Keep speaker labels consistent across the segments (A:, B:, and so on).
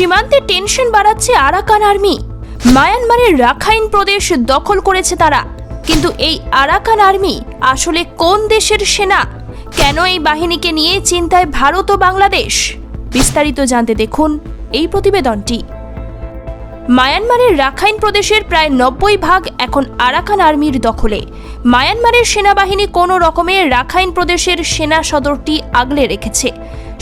A: সীমান্তে টেনশন বাড়াচ্ছে Arakan army. মায়ানমারের রাখাইন প্রদেশ দখল করেছে তারা। কিন্তু এই আরাকান আর্মি আসলে কোন দেশের সেনা? কেন এই বাহিনীকে নিয়ে চিন্তায় ভারত ও বাংলাদেশ? বিস্তারিত জানতে দেখুন এই প্রতিবেদনটি। মায়ানমারের রাখাইন প্রদেশের প্রায় নব্বই ভাগ এখন আরাকান আর্মির দখলে। মায়ানমারের সেনাবাহিনী কোনো রকমে রাখাইন প্রদেশের সেনা সদরটি আগলে রেখেছে।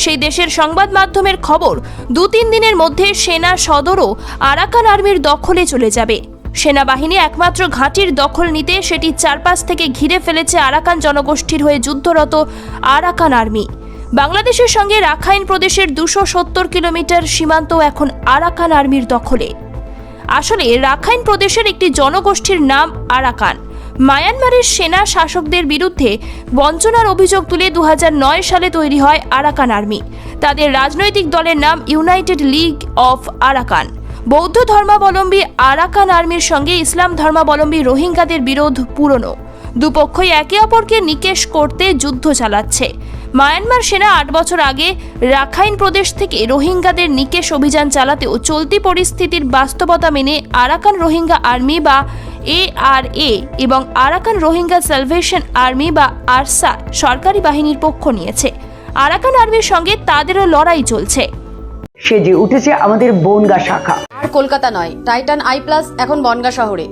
A: সেই দেশের সংবাদ মাধ্যমের খবর দু তিন দিনের মধ্যে সেনা সদরও আরাকান আর্মির দখলে চলে যাবে। সেনাবাহিনী একমাত্র ঘাঁটির দখল নিতে সেটি চারপাশ থেকে ঘিরে ফেলেছে আরাকান জনগোষ্ঠীর হয়ে যুদ্ধরত আরাকান আর্মি। বাংলাদেশের সঙ্গে রাখাইন প্রদেশের দুশো সত্তর কিলোমিটার সীমান্ত এখন আরাকান আর্মির দখলে। আসলে রাখাইন প্রদেশের একটি জনগোষ্ঠীর নাম আরাকান। মায়ানমারের সেনা শাসকদের বিরুদ্ধে বঞ্চনার অভিযোগ তুলে দুহাজার নয় সালে তৈরি হয় আরাকান আর্মি। তাদের রাজনৈতিক দলের নাম ইউনাইটেড লিগ অফ আরাকান। বৌদ্ধ ধর্মাবলম্বী আরাকান আর্মির সঙ্গে ইসলাম ধর্মাবলম্বী রোহিঙ্গাদের বিরোধ পুরনো। দুপক্ষই একে অপরকে নিকেশ করতে যুদ্ধ চালাচ্ছে। মায়ানমার সেনা আট বছর আগে রাখাইন প্রদেশ থেকে রোহিঙ্গাদের নিকেশ অভিযান চালাতেও চলতি পরিস্থিতির বাস্তবতা মেনে আরাকান রোহিঙ্গা আর্মি বা এআরএ এবং আরাকান রোহিঙ্গা সালভেশন আর্মি বা আরসা সরকারি বাহিনীর পক্ষ নিয়েছে। আরাকান আর্মির সঙ্গে তাদেরও লড়াই চলছে।
B: সেজে উঠেছে আমাদের বনগা শাখা।
C: আর কলকাতা নয় টাইটান আই প্লাস এখন বনগা শহরে।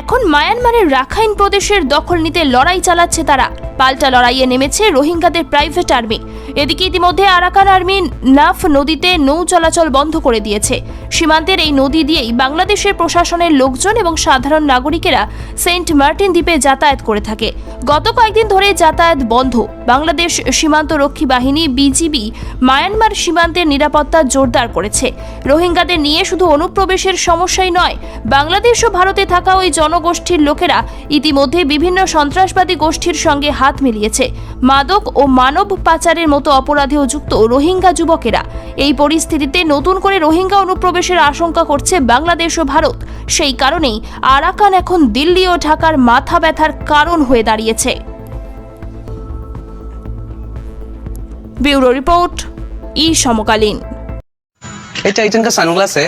A: এখন মায়ানমারের রাখাইন প্রদেশের দখল নিতে লড়াই চালাচ্ছে তারা। পাল্টা লড়াইয়ে নেমেছে রোহিঙ্গাদের প্রাইভেট আর্মি। এদিকে ইতিমধ্যে আরাকান আর্মি নাফ নদীতে নৌ চলাচল বন্ধ করে দিয়েছে। সীমান্তের এই নদী দিয়েই বাংলাদেশের প্রশাসনের লোকজন এবং সাধারণ নাগরিকেরা সেন্ট মার্টিন দ্বীপে যাতায়াত করে থাকে। গত কয়েকদিন ধরে যাতায়াত বন্ধ। বাংলাদেশ সীমান্ত রক্ষী বাহিনী বিজিবি মায়ানমার সীমান্তের নিরাপত্তা জোরদার করেছে। রোহিঙ্গাদের নিয়ে শুধু অনুপ্রবেশের সমস্যাই নয়, বাংলাদেশ ও ভারতে থাকা ওই জনগোষ্ঠীর লোকেরা ইতিমধ্যে বিভিন্ন সন্ত্রাসবাদী গোষ্ঠীর সঙ্গে হাত মিলিয়েছে। মাদক ও মানব পাচারের মতো অপরাধেও যুক্ত রোহিঙ্গা যুবকেরা এই পরিস্থিতিতে নতুন করে রোহিঙ্গা অনুপ্রবেশের আশঙ্কা করছে বাংলাদেশ ও ভারত সেই কারণেই আরাকান এখন দিল্লি ও ঢাকার মাথা ব্যথার কারণ হয়ে দাঁড়িয়েছে ব্যুরো রিপোর্ট ই সমকালীন
D: ये टाइटन का सनग्लास है